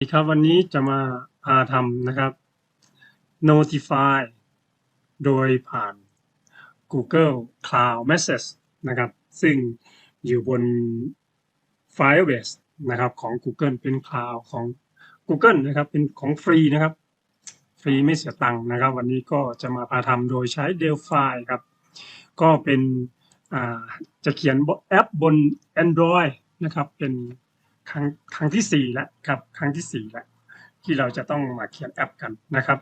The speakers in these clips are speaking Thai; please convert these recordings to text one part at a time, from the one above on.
สวัสดีครับวันนี้จะมาพาทำนะครับ notify โดยผ่าน Google Cloud Message นะครับ ซึ่งอยู่บน Firebase นะครับของ Google เป็น Cloud ของ Google นะครับ เป็นของฟรีนะครับ ฟรีไม่เสียตังค์นะครับ วันนี้ก็จะมาพาทำโดยใช้ Delphi ครับ ก็เป็นจะเขียนแอปบน Android นะครับเป็น ครั้งครั้งที่สี่แล้วครับ ครั้งที่สี่แล้วที่เราจะต้องมาเขียนแอปกันนะครับ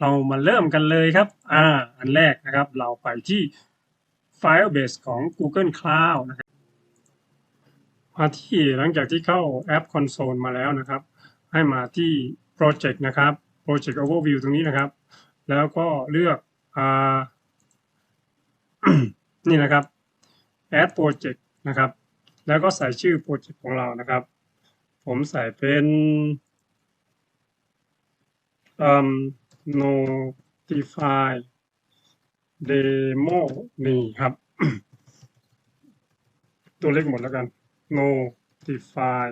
เรามาเริ่มกันเลยครับอ่าอันแรกนะครับ เราไปที่ Firebase ของ Google Cloud นะครับมาที่หลังจากที่เข้าแอป Console มาแล้วนะครับ ให้มาที่ Project นะครับ Project Overview ตรงนี้นะครับ แล้วก็เลือกอ่านี่นะครับ Add Project นะครับ แล้วก็ใส่ชื่อโปรเจกต์ของเรานะครับ ผมใส่เป็นอืม notify demo นี่ครับ ตัวเล็กหมดแล้วกัน notify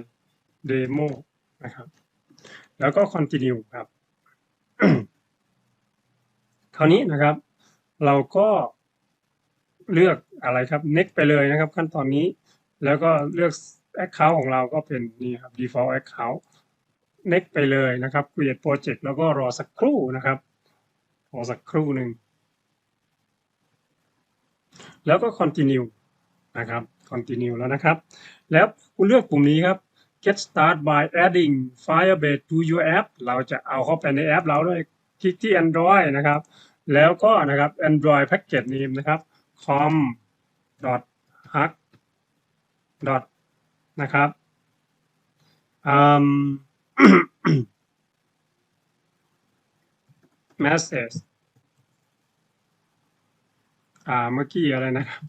demo นะครับ แล้วก็ continue ครับ คราวนี้นะครับ เราก็เลือกอะไรครับ next ไปเลยนะครับ ขั้นตอนนี้ แล้วก็เลือก account ของเราก็เป็นนี่ครับ default account next ไปเลยนะครับ create project แล้วก็รอสักครู่นะครับ รอสักครู่หนึ่ง แล้วก็ continue นะครับ continue แล้วนะครับ แล้วคุณเลือกปุ่มนี้ครับ get start by adding Firebase to your app เราจะเอาเข้าไปในแอปเราด้วยคลิกที่ Android นะครับ แล้วก็นะครับ Android package name นะครับ com dot hark hug dot นะครับอืม message อ่าเมื่อกี้อะไรนะครับ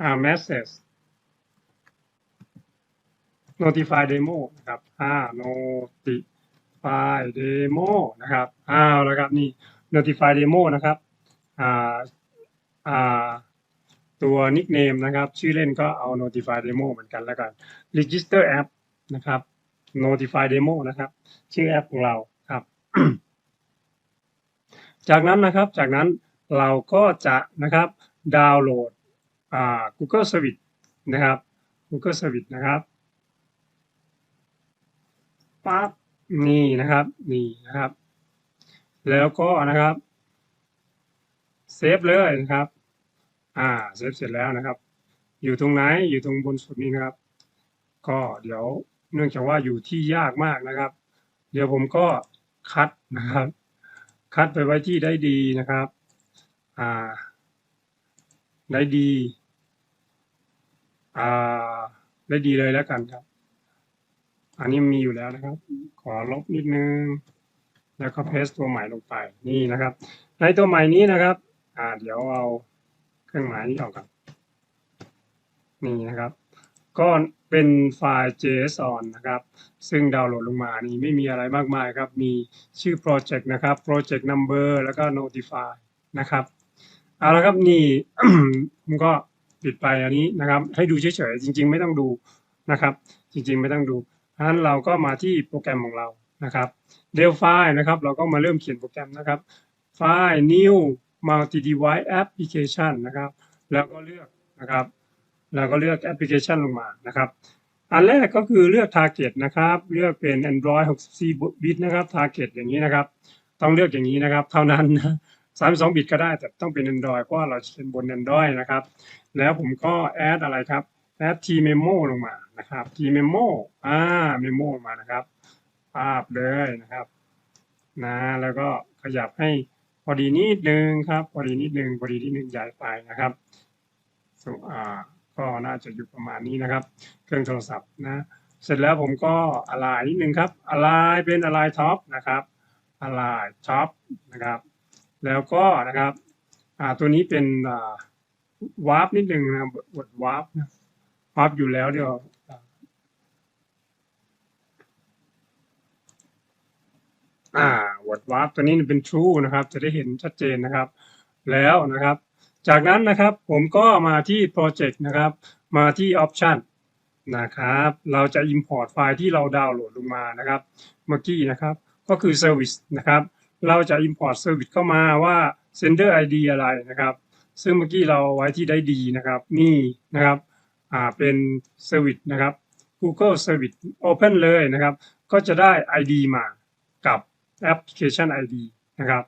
อ่า message notify demo นะครับอ่า notify demo นะครับอ้าวแล้วครับนี่ notify demo นะครับอ่าอ่า ตัว nickname นะครับ ชื่อเล่นก็เอา notify demo เหมือนกันแล้วกัน register app นะครับ notify demo นะครับ ชื่อแอปของเราครับ จากนั้นนะครับ จากนั้นเราก็จะนะครับดาวน์โหลดอ่า Google Service นะครับ Google Service นะครับปั๊บนี่นะครับ นี่นะครับ แล้วก็นะครับ เซฟเลยนะครับ อ่าเซฟเสร็จแล้วนะครับ อยู่ตรงไหนอยู่ตรงบนสุดนี้นะครับ ก็เดี๋ยวเนื่องจากว่าอยู่ที่ยากมากนะครับ เดี๋ยวผมก็คัดนะครับ คัดไปไว้ที่ได้ดีนะครับอ่าได้ดีอ่าได้ดีเลยแล้วกันครับ อันนี้มีอยู่แล้วนะครับ ขอลบนิดนึง แล้วก็เพสตัวใหม่ลงไปนี่นะครับ ในตัวใหม่นี้นะครับ อ่าเดี๋ยวเอา เครื่องหมายนี้ออกก่อนนี่นะครับ ก็เป็นไฟล์ JSON นะครับ ซึ่งดาวน์โหลดลงมานี่ไม่มีอะไรมากมายครับ มีชื่อโปรเจกต์นะครับ project number แล้วก็ notify นะครับ เอาละครับนี่ ผมก็ปิดไปอันนี้นะครับ ให้ดูเฉยๆ จริง ๆ ไม่ต้องดูนะครับ จริง ๆ ไม่ต้องดูเพราะฉะนั้นเราก็มาที่โปรแกรมของเรานะครับ Delphi นะครับ เราก็มาเริ่มเขียนโปรแกรมนะครับ ไฟล์ new multi device application นะครับ แล้วก็เลือกนะครับ แล้วก็เลือกแอปพลิเคชันลงมานะครับ อันแรกก็คือเลือก target นะครับ เลือกเป็น Android 64บิตนะครับ target อย่างนี้นะครับ ต้องเลือกอย่างนี้นะครับ เท่านั้นนะ32บิตก็ได้แต่ต้องเป็น Android เพราะว่าเราเป็นบน Android นะครับ แล้วผมก็ add อะไรครับ add t memo ลงมานะครับ t memo อ่า memo มานะครับภาพเลยนะครับนะแล้วก็ขยับให้ พอดีนิดนึงครับพอดีนิดนึงพอดีนิดนึงใหญ่ไปนะครับส่อ่าก็น่าจะอยู่ประมาณนี้นะครับ เครื่องโทรศัพท์นะ เสร็จแล้วผมก็อะไรนิดนึงครับอะไรเป็นอะไรท็อปนะครับอะไรท็อปนะครับ แล้วก็นะครับอ่าตัวนี้เป็นอ่าวาร์ปนิดนึงนะบทวาร์ปนะวาร์ปอยู่แล้วเดี๋ยว อ่าวอดวาร์ปตัวนี้เป็น true นะครับ จะได้เห็นชัดเจนนะครับ แล้วนะครับ จากนั้นนะครับผมก็มาที่ project นะครับ มาที่ option นะครับ เราจะ import ไฟล์ที่เราดาวน์โหลดลงมานะครับ เมื่อกี้นะครับ ก็คือ service นะครับ เราจะ import service เข้ามาว่า sender ID อะไรนะครับ ซึ่งเมื่อกี้เราไว้ที่ได้ดีนะครับ นี่นะครับ อ่า เป็น service นะครับ Google Service Open เลยนะครับ ก็จะได้ ID มากับ application ID นะครับ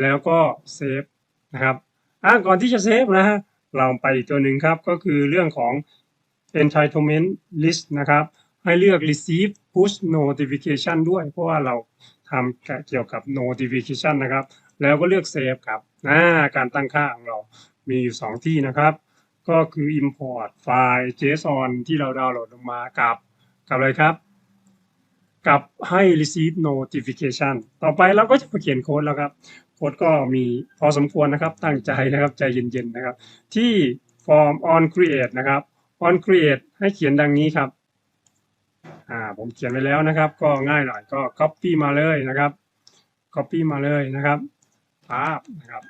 แล้วก็ save นะครับอ่าก่อนที่จะเซฟนะฮะเราไปอีกตัวหนึ่งครับก็คือเรื่องของ entitlement list นะครับ ให้เลือก receive push notification ด้วย เพราะว่าเราทำเกี่ยวกับ notification นะครับ แล้วก็เลือก save ครับอ่าการตั้งค่าของเรา มีอยู่ 2 ที่นะครับ ก็คือ import ไฟล์ JSON ที่เราดาวน์โหลดลงมากับ กับอะไรครับ กับให้ receive notification ต่อไปเราก็จะมาเขียนโค้ดแล้วครับโค้ดก็มีพอสมควรนะครับตั้งใจนะครับใจเย็นๆนะครับ ที่ form on create นะครับ on create ให้เขียนดังนี้ครับอ่าผมเขียนไว้แล้วนะครับ ก็ง่ายหน่อยก็ copy มาเลยนะครับ copy มาเลยนะครับภาพนะครับ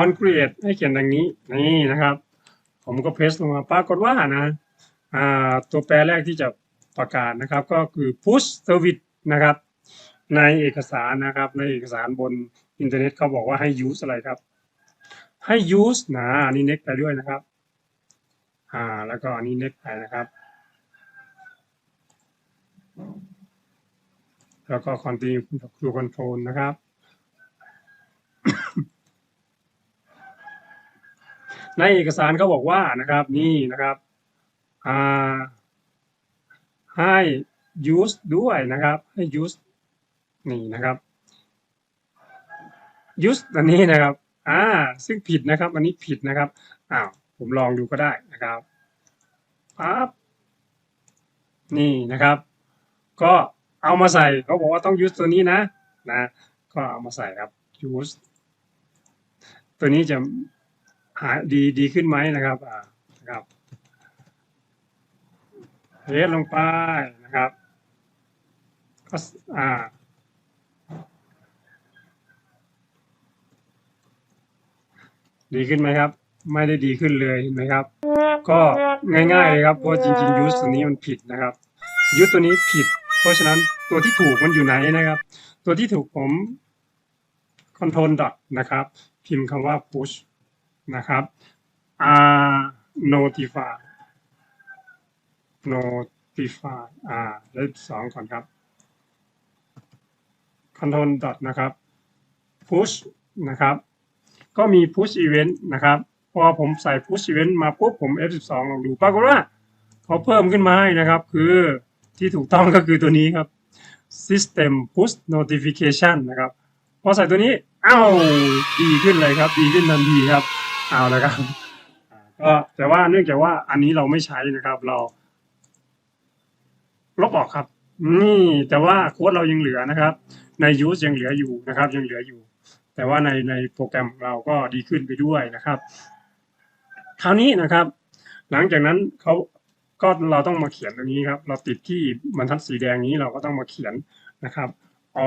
on create ให้เขียนดังนี้นี่นะครับ ผมก็เพสลงมาปรากฏว่านะตัวแปรแรกที่จะประกาศนะครับก็คือ push service นะครับ ในเอกสารนะครับในเอกสารบนอินเทอร์เน็ตเขาบอกว่าให้ use อะไรครับ ให้ use นะอันนี้ next ไปด้วยนะครับอ่าแล้วก็อันนี้ next ไปนะครับ แล้วก็ continue to control นะครับ ในเอกสารเขาบอกว่านะครับนี่นะครับให้ use ด้วยนะครับให้ use นี่นะครับ use อันนี้นะครับอ่าซึ่งผิดนะครับ อันนี้ผิดนะครับอ้าวผมลองดูก็ได้นะครับปั๊บนี่นะครับ ก็เอามาใส่เขาบอกว่าต้อง use ตัวนี้นะนะ ก็เอามาใส่ครับ use ตัวนี้จะ หาดีดีขึ้นไหมนะครับอ่านะครับเทสลงไปนะครับก็อ่าดีขึ้นไหมครับ ไม่ได้ดีขึ้นเลยเห็นไหมครับ ก็ง่ายๆเลยครับเพราะจริงๆยูสตัวนี้มันผิดนะครับยูสตัวนี้ผิด เพราะฉะนั้นตัวที่ถูกมันอยู่ไหนนะครับ ตัวที่ถูกผม control dot นะครับ พิมพ์คำว่า push นะครับ r notify notify อ่าเลขสองก่อนครับ control dot นะครับ push นะครับ ก็มี push event นะครับ พอผมใส่ push event มาปุ๊บผม F12 ลองดูปรากฏว่าเขาเพิ่มขึ้นมาให้นะครับ คือที่ถูกต้องก็คือตัวนี้ครับ system push notification นะครับ พอใส่ตัวนี้ อ้าว ดีขึ้นเลยครับ ดีขึ้นทันทีครับ เอาละครับก็แต่ว่าเนื่องจากว่าอันนี้เราไม่ใช้นะครับ เราลบออกครับ นี่แต่ว่าโค้ดเรายังเหลือนะครับ ใน use ยังเหลืออยู่นะครับ ยังเหลืออยู่ แต่ว่าในในโปรแกรมเราก็ดีขึ้นไปด้วยนะครับ คราวนี้นะครับ หลังจากนั้นเขาก็เราต้องมาเขียนตรงนี้ครับ เราติดที่บรรทัดสีแดงนี้เราก็ต้องมาเขียนนะครับ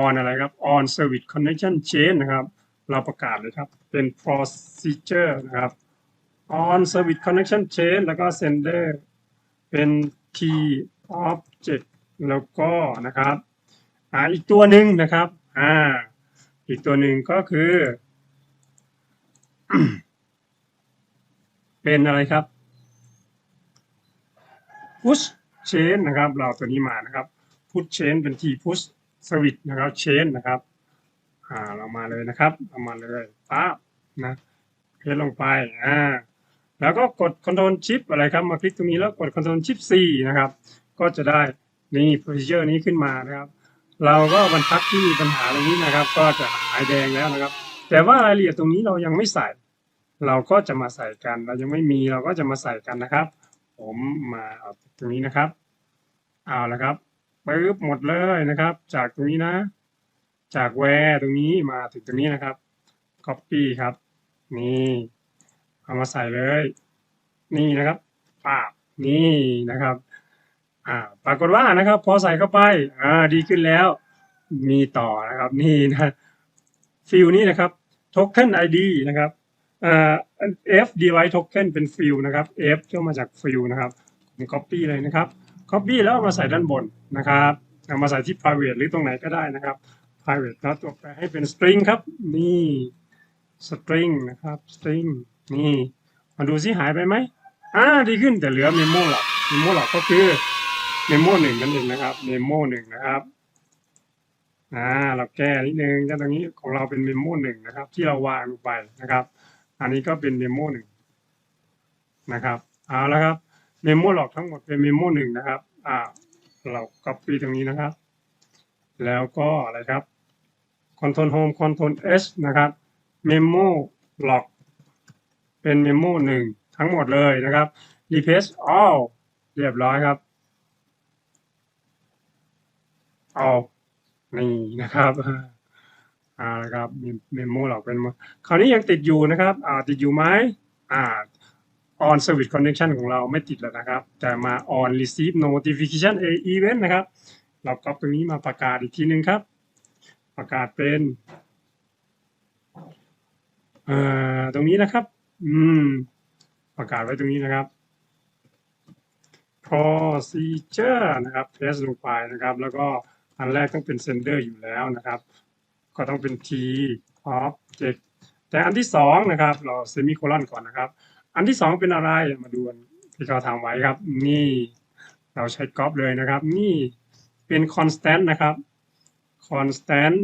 on อะไรครับ on service connection chain นะครับ เราประกาศเลยครับ เป็น procedure นะครับ on service connection chain แล้วก็ sender เป็น key object แล้วก็นะครับอ่าอีกตัวหนึ่งนะครับอ่าอีกตัวหนึ่งก็คือ เป็นอะไรครับ push chain นะครับ เราตัวนี้มานะครับ push chain เป็น t push service นะครับ chain นะครับ อ่าเรามาเลยนะครับเรามาเลยปั๊บนะเพลลงไปอ่าแล้วก็กด control shift อะไรครับ มาคลิกตรงนี้แล้วกด control shift C นะครับ ก็จะได้นี่ procedure นี้ขึ้นมานะครับ เราก็บรรทัดที่มีปัญหาตรงนี้นะครับ ก็จะหายแดงแล้วนะครับ แต่ว่ารายละเอียดตรงนี้เรายังไม่ใส่ เราก็จะมาใส่กัน เรายังไม่มีเราก็จะมาใส่กันนะครับ ผมมาเอาตรงนี้นะครับ เอาละครับปึ๊บหมดเลยนะครับ จากตรงนี้นะ จากแวร์ตรงนี้มาถึงตรงนี้นะครับ copy ครับ นี่เอามาใส่เลย นี่นะครับปาบนี่นะครับอ่าปรากฏว่านะครับ พอใส่เข้าไปอ่าดีขึ้นแล้ว มีต่อนะครับ นี่นะฟิลนี้นะครับ token ID นะครับเอ่อ F device token เป็นฟิลนะครับ F ก็มาจากฟิลนะครับผม copy เลยนะครับ copy แล้วเอามาใส่ด้านบนนะครับเอามาใส่ที่ private หรือตรงไหนก็ได้นะครับ private แล้วตัวแปรให้เป็น string ครับ นี่ string นะครับ string นี่ มาดูซิหายไปไหมอ่าดีขึ้นแต่เหลือ memo หรอก memo หรอกก็คือ memo หนึ่งนั่นเองนะครับ memo หนึ่งนะครับอ่าเราแก้นิดนึงก็ตรงนี้ของเราเป็น memo หนึ่งนะครับ ที่เราวางลงไปนะครับ อันนี้ก็เป็น memo หนึ่งนะครับเอาละครับ memo หลอกทั้งหมดเป็น memo หนึ่งนะครับ อ่า เรา copy ตรงนี้นะครับ แล้วก็อะไรครับ control home control s นะครับ memo log เป็น memo หนึ่งทั้งหมดเลยนะครับ replace all เรียบร้อยครับ all นี่นะครับอ่านะครับเมมโมเราเป็นคราวนี้ยังติดอยู่นะครับอ่าติดอยู่ไหมอ่า on service connection ของเราไม่ติดแล้วนะครับ แต่มา on receive notification event นะครับ เราก็ตรงนี้มาประกาศอีกทีหนึ่งครับ ประกาศเป็นอ่อตรงนี้นะครับ อืม ประกาศไว้ตรงนี้นะครับ procedure นะครับ paste ลงไปนะครับ แล้วก็อันแรกต้องเป็น sender อยู่แล้วนะครับ ก็ต้องเป็น t object แต่อันที่สองนะครับ เรา semicolon ก่อนนะครับ อันที่สองเป็นอะไรมาดูนที่เขาทำไว้ครับ นี่ เราใช้ก๊อปเลยนะครับ นี่เป็น constant นะครับ constant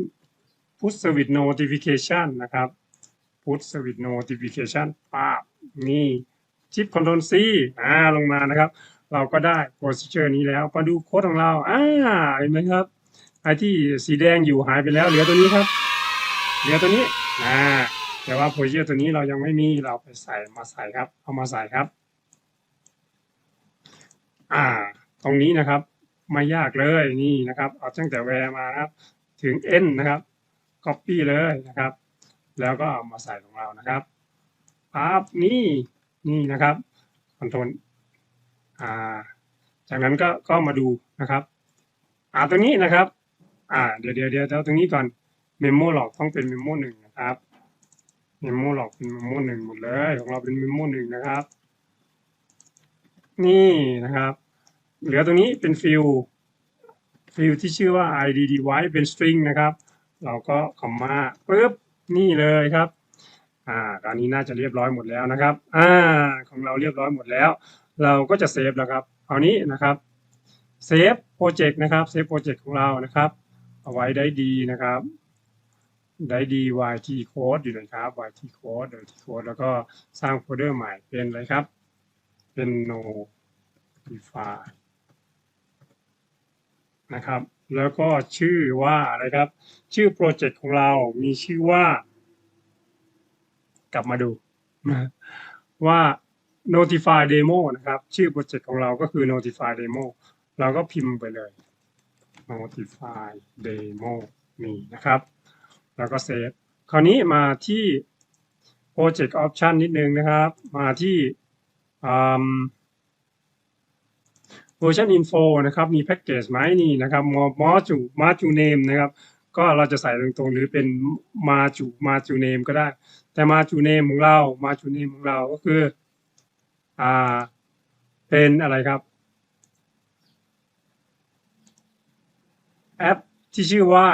put service notification นะครับ put service notification ปาบนี่ชิป control C อ่าลงมานะครับ เราก็ได้ procedure นี้แล้วมาดูโค้ดของเราอ่าเห็นไหมครับไอที่สีแดงอยู่หายไปแล้วเหลือตัวนี้ครับ เหลือตัวนี้อ่าแต่ว่า procedure ตัวนี้เรายังไม่มีเราไปใส่มาใส่ครับ เอามาใส่ครับ อ่า ตรงนี้นะครับ ไม่ยากเลยนี่นะครับเอาตั้งแต่ where มานะครับ ถึง n นะครับ copy เลยนะครับ แล้วก็เอามาใส่ของเรานะครับปั๊บนี่นี่นะครับคอนโทรลอ่าจากนั้นก็ก็มาดูนะครับอ่าตรงนี้นะครับอ่าเดี๋ยวเดี๋ยวเดี๋ยวเอาตรงนี้ก่อนเมมโมหลอกต้องเป็นเมมโมหนึ่งนะครับเมมโมหลอกเป็นเมมโมหนึ่งหมดเลยของเราเป็นเมมโมหนึ่งนะครับ นี่นะครับ เหลือตรงนี้เป็นฟิลฟิลที่ชื่อว่า id device เป็น string นะครับ เราก็คอมมาปึ๊บนี่เลยครับ อ่าตอนนี้น่าจะเรียบร้อยหมดแล้วนะครับ อ่า ของเราเรียบร้อยหมดแล้ว เราก็จะเซฟแล้วครับครานี้นะครับเซฟโปรเจกต์นะครับเซฟโปรเจกต์ของเรานะครับ เอาไว้ได้ดีนะครับได้ดี yt code อยู่นะครับ yt code yt code แล้วก็สร้างโฟลเดอร์ใหม่เป็นอะไรครับ เป็น notify นะครับ แล้วก็ชื่อว่าอะไรครับ ชื่อโปรเจกต์ของเรามีชื่อว่า กลับมาดูว่า notify demo นะครับ ชื่อโปรเจกต์ของเราก็คือ notify demo เราก็พิมพ์ไปเลย notify demo นี่นะครับ แล้วก็เซฟคราวนี้มาที่ project option นิดนึงนะครับ มาที่ อืม version info นะครับมี package ไหมนี่นะครับ module module name นะครับก็เราจะใส่ตรงๆหรือเป็น module module name ก็ได้ แต่ module name ของเรา module name ของเราก็คืออ่าเป็นอะไรครับแอปที่ชื่อว่า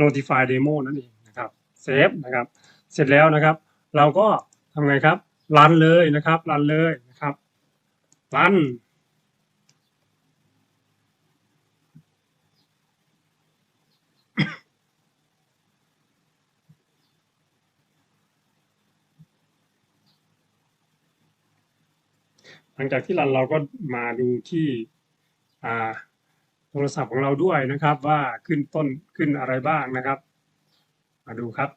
notify demo นั่นเองนะครับเซฟนะครับเสร็จแล้วนะครับ เราก็ทำไงครับรันเลยนะครับรันเลยนะครับรัน หลังจากที่รันเราก็มาดูที่โทรศัพท์ของเราด้วยนะครับว่าขึ้นต้นขึ้นอะไรบ้างนะครับ มาดูครับ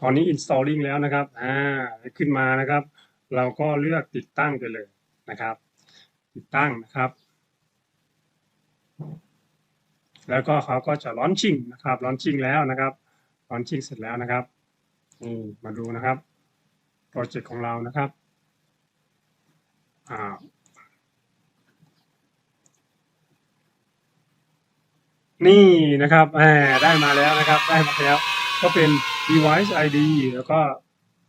ตอนนี้ installing แล้วนะครับ อ่า ขึ้นมานะครับ เราก็เลือกติดตั้งไปเลยนะครับ ติดตั้งนะครับ แล้วก็เขาก็จะ launching นะครับ launching แล้วนะครับ launching เสร็จแล้วนะครับนี่มาดูนะครับโปรเจกต์ของเรานะครับอ่านี่นะครับแหมได้มาแล้วนะครับ ได้มาแล้ว ก็เป็น device ID แล้วก็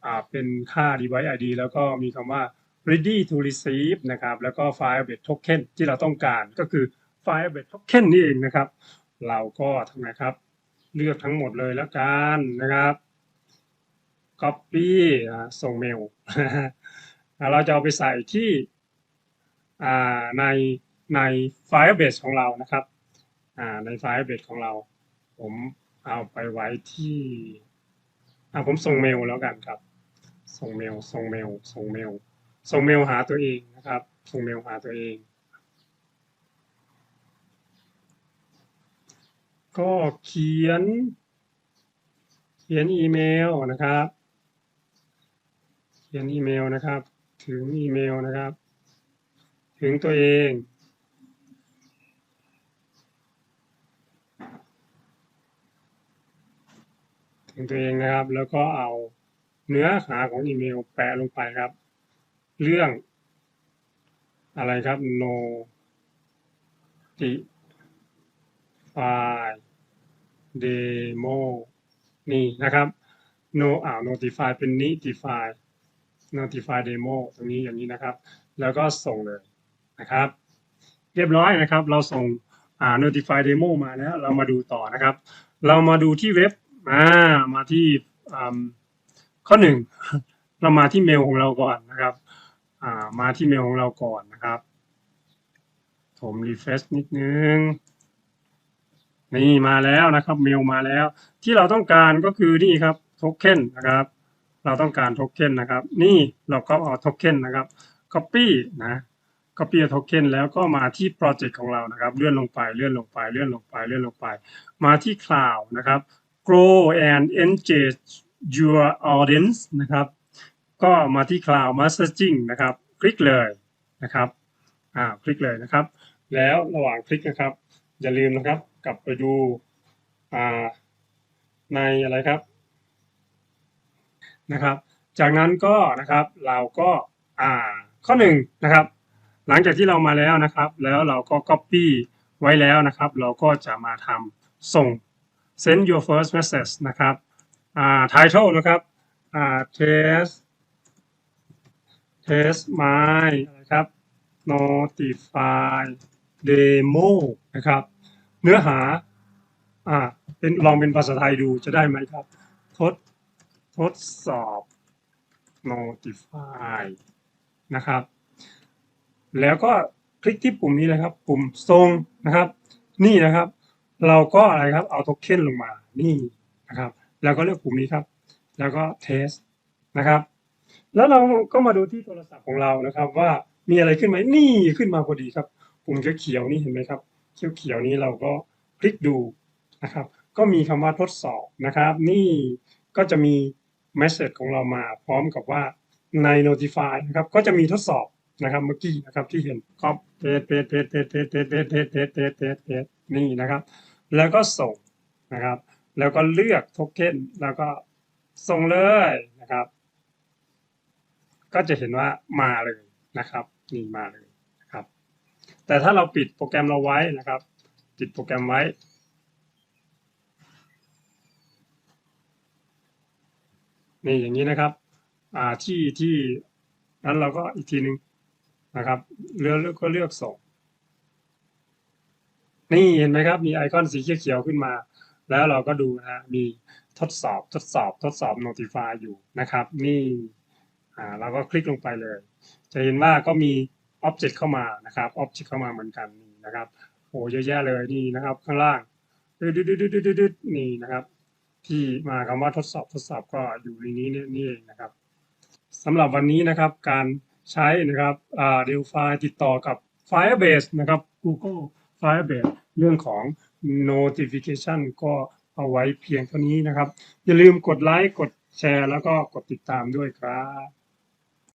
อ่าเป็นค่า device ID แล้วก็มีคำว่า ready to receive นะครับ แล้วก็ firebase token ที่เราต้องการก็คือ firebase token นี่เองนะครับ เราก็ทำไงครับ เลือกทั้งหมดเลยแล้วกันนะครับ copy อ่าส่งเมล เราจะเอาไปใส่ที่ในใน Firebase ของเรานะครับใน Firebase ของเรา ผมเอาไปไว้ที่ผมส่งเมลแล้วกันครับ ส่งเมลส่งเมลส่งเมลส่งเมลหาตัวเองนะครับ ส่งเมลหาตัวเอง ก็เขียน เขียนอีเมลนะครับ เขียนอีเมลนะครับ ถึงอีเมลนะครับ ถึงตัวเองถึงตัวเองนะครับ แล้วก็เอาเนื้อหาของอีเมลแปะลงไปครับ เรื่อง อะไรครับ notify demo นี่นะครับ no อ่า notify เป็น notify notify demo ตรงนี้อย่างนี้นะครับ แล้วก็ส่งเลยนะครับ เรียบร้อยนะครับ เราส่งอ่า notify demo มาแล้ว เรามาดูต่อนะครับ เรามาดูที่เว็บอ่ามาที่อ่าข้อหนึ่งเรามาที่เมลของเราก่อนนะครับอ่ามาที่เมลของเราก่อนนะครับ ผมรีเฟรชนิดนึง นี่มาแล้วนะครับเมลมาแล้ว ที่เราต้องการก็คือนี่ครับโทเค็นนะครับ เราต้องการโทเค็นนะครับ นี่เราก็เอาโทเค็นนะครับ copy นะ copy โทเค็นแล้วก็มาที่โปรเจกต์ของเรานะครับ เลื่อนลงไปเลื่อนลงไปเลื่อนลงไปเลื่อนลงไป มาที่ cloud นะครับ grow and engage your audience นะครับ ก็มาที่ cloud messaging นะครับ คลิกเลยนะครับอ่าคลิกเลยนะครับ แล้วระหว่างคลิกนะครับ อย่าลืมนะครับ กลับไปดูในอะไรครับนะครับ จากนั้นก็นะครับเราก็อ่าข้อหนึ่งนะครับ หลังจากที่เรามาแล้วนะครับ แล้วเราก็ copy ไว้แล้วนะครับ เราก็จะมาทำส่ง send your first message นะครับอ่า title นะครับอ่า test test my อะไรครับ notify demo นะครับ เนื้อหา อ่า เป็นลองเป็นภาษาไทยดูจะได้ไหมครับ ทดทดสอบ notify นะครับ แล้วก็คลิกที่ปุ่มนี้เลยครับ ปุ่มทรงนะครับ นี่นะครับ เราก็อะไรครับ เอาโทเค็นลงมา นี่นะครับ แล้วก็เลือกปุ่มนี้ครับ แล้วก็ test นะครับ แล้วเราก็มาดูที่โทรศัพท์ของเรานะครับ ว่ามีอะไรขึ้นไหมนี่ขึ้นมาพอดีครับ ปุ่มเขียวๆนี่เห็นไหมครับ เขียวๆนี้เราก็คลิกดูนะครับ ก็มีคำว่าทดสอบนะครับ นี่ก็จะมี message ของเรามาพร้อมกับว่าใน notify นะครับก็จะมีทดสอบนะครับเมื่อกี้นะครับที่เห็นก็เทสเทสเทสเทสเทสเทสเทสเทสเทสเทสเทสเทสนี่นะครับ แล้วก็ส่งนะครับ แล้วก็เลือกโทเค็นแล้วก็ส่งเลยนะครับ ก็จะเห็นว่ามาเลยนะครับ นี่มาเลย แต่ถ้าเราปิดโปรแกรมเราไว้นะครับ ปิดโปรแกรมไว้ นี่อย่างนี้นะครับอ่าที่ที่นั้นเราก็อีกทีหนึ่งนะครับเลือกก็เลือกส่งนี่เห็นไหมครับ มีไอคอนสีเขียวๆขึ้นมา แล้วเราก็ดูนะฮะมีทดสอบทดสอบทดสอบ notify อยู่นะครับ นี่อ่าเราก็คลิกลงไปเลย จะเห็นว่าก็มี object เข้ามานะครับ object เข้ามาเหมือนกันนี่นะครับโอ้เยอะแยะเลยนี่นะครับ ข้างล่างดึดดึดดึดดึดดึดนี่นะครับ ที่มาคำว่าทดสอบทดสอบก็อยู่ในนี้นี่เองนะครับสำหรับวันนี้นะครับการใช้นะครับอ่า Delphi ติดต่อกับ Firebase นะครับ Google Firebase เรื่องของ notification ก็เอาไว้เพียงเท่านี้นะครับ อย่าลืมกดไลค์กดแชร์แล้วก็กดติดตามด้วยครับ